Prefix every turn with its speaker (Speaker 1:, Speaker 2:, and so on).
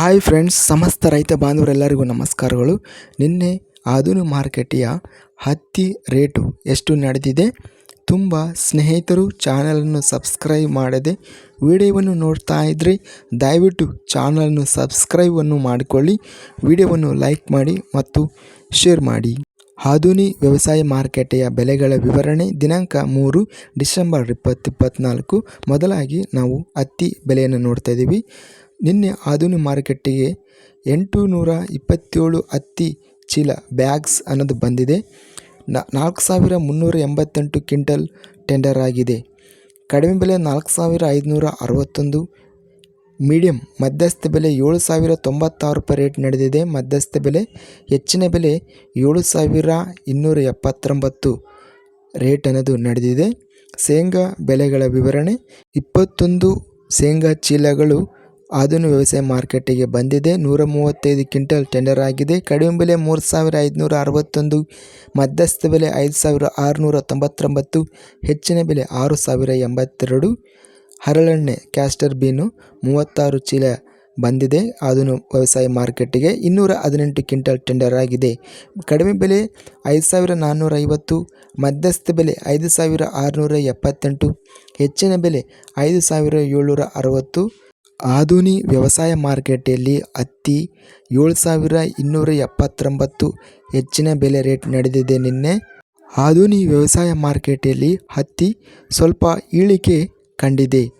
Speaker 1: Hi friends, ಸಮಸ್ತ ರೈತ ಬಾಂಧವರೆಲ್ಲರಿಗೂ ನಮಸ್ಕಾರಗಳು. ನಿನ್ನೆ ಆಧುನಿಕ ಮಾರ್ಕೆಟಿಯ ಹತ್ತಿ ರೇಟು ಎಷ್ಟು ನಡೆದಿದೆ? ತುಂಬ ಸ್ನೇಹಿತರು ಚಾನಲನ್ನು ಸಬ್ಸ್ಕ್ರೈಬ್ ಮಾಡದೆ ವಿಡಿಯೋವನ್ನು ನೋಡ್ತಾ ಇದ್ದರೆ ದಯವಿಟ್ಟು ಚಾನಲನ್ನು ಸಬ್ಸ್ಕ್ರೈಬನ್ನು ಮಾಡಿಕೊಳ್ಳಿ, ವಿಡಿಯೋವನ್ನು ಲೈಕ್ ಮಾಡಿ ಮತ್ತು ಶೇರ್ ಮಾಡಿ. ಆಧುನಿ ವ್ಯವಸಾಯ ಮಾರುಕಟ್ಟೆಯ ಬೆಲೆಗಳ ವಿವರಣೆ ದಿನಾಂಕ ಮೂರು ಡಿಸೆಂಬರ್ ಇಪ್ಪತ್ತು ಇಪ್ಪತ್ತ್ನಾಲ್ಕು ಮೊದಲಾಗಿ ನಾವು ಹತ್ತಿ ಬೆಲೆಯನ್ನು ನೋಡ್ತಾ ಇದ್ದೀವಿ. ನಿನ್ನೆ ಆಧುನಿಕ ಮಾರುಕಟ್ಟೆಗೆ ಎಂಟು ನೂರ ಇಪ್ಪತ್ತೇಳು ಹತ್ತಿ ಚೀಲ ಬ್ಯಾಗ್ಸ್ ಅನ್ನೋದು ಬಂದಿದೆ. ನಾಲ್ಕು ಸಾವಿರ ಮುನ್ನೂರ ಎಂಬತ್ತೆಂಟು ಕ್ವಿಂಟಲ್ ಟೆಂಡರ್ ಆಗಿದೆ. ಕಡಿಮೆ ಬೆಲೆ ನಾಲ್ಕು ಸಾವಿರ ಐದುನೂರ ಅರವತ್ತೊಂದು ಮೀಡಿಯಂ ಮಧ್ಯಸ್ಥ ಬೆಲೆ ಏಳು ಸಾವಿರ ತೊಂಬತ್ತಾರು ರೂಪಾಯಿ ರೇಟ್ ನಡೆದಿದೆ. ಮಧ್ಯಸ್ಥ ಬೆಲೆ ಹೆಚ್ಚಿನ ಬೆಲೆ ಏಳು ಸಾವಿರ ಇನ್ನೂರ ಎಪ್ಪತ್ತೊಂಬತ್ತು ರೇಟ್ ಅನ್ನೋದು ನಡೆದಿದೆ. ಶೇಂಗಾ ಬೆಲೆಗಳ ವಿವರಣೆ, ಇಪ್ಪತ್ತೊಂದು ಶೇಂಗಾ ಚೀಲಗಳು ಆಧುನಿಕ ವ್ಯವಸಾಯ ಮಾರುಕಟ್ಟೆಗೆ ಬಂದಿದೆ. ನೂರ ಮೂವತ್ತೈದು ಕ್ವಿಂಟಲ್ ಟೆಂಡರ್ ಆಗಿದೆ. ಕಡಿಮೆ ಬೆಲೆ ಮೂರು ಸಾವಿರ ಐದುನೂರ ಅರವತ್ತೊಂದು, ಮಧ್ಯಸ್ಥ ಬೆಲೆ ಐದು ಸಾವಿರ ಆರುನೂರ ತೊಂಬತ್ತೊಂಬತ್ತು, ಹೆಚ್ಚಿನ ಬೆಲೆ ಆರು ಸಾವಿರ ಎಂಬತ್ತೆರಡು. ಹರಳೆಣ್ಣೆ, ಕ್ಯಾಸ್ಟರ್ ಬೀನು ಮೂವತ್ತಾರು ಚೀಲ ಬಂದಿದೆ. ಆಧುನಿಕ ವ್ಯವಸಾಯ ಮಾರುಕಟ್ಟೆಗೆ ಇನ್ನೂರ ಹದಿನೆಂಟು ಕ್ವಿಂಟಲ್ ಟೆಂಡರ್ ಆಗಿದೆ. ಕಡಿಮೆ ಬೆಲೆ ಐದು ಸಾವಿರ ನಾನ್ನೂರ ಐವತ್ತು ಮಧ್ಯಸ್ಥ ಬೆಲೆ ಐದು ಸಾವಿರ ಆರುನೂರ ಎಪ್ಪತ್ತೆಂಟು ಹೆಚ್ಚಿನ ಬೆಲೆ ಐದು ಸಾವಿರ ಏಳ್ನೂರ ಅರವತ್ತು ಆಧುನಿಕ ವ್ಯವಸಾಯ ಮಾರುಕಟ್ಟೆಯಲ್ಲಿ ಹತ್ತಿ ಏಳು ಸಾವಿರ ಇನ್ನೂರ ಎಪ್ಪತ್ತೊಂಬತ್ತು ಹೆಚ್ಚಿನ ಬೆಲೆ ರೇಟ್ ನಡೆದಿದೆ ನಿನ್ನೆ. ಆಧುನಿ ವ್ಯವಸಾಯ ಮಾರುಕಟ್ಟೆಯಲ್ಲಿ ಹತ್ತಿ ಸ್ವಲ್ಪ ಇಳಿಕೆ ಕಂಡಿದೆ.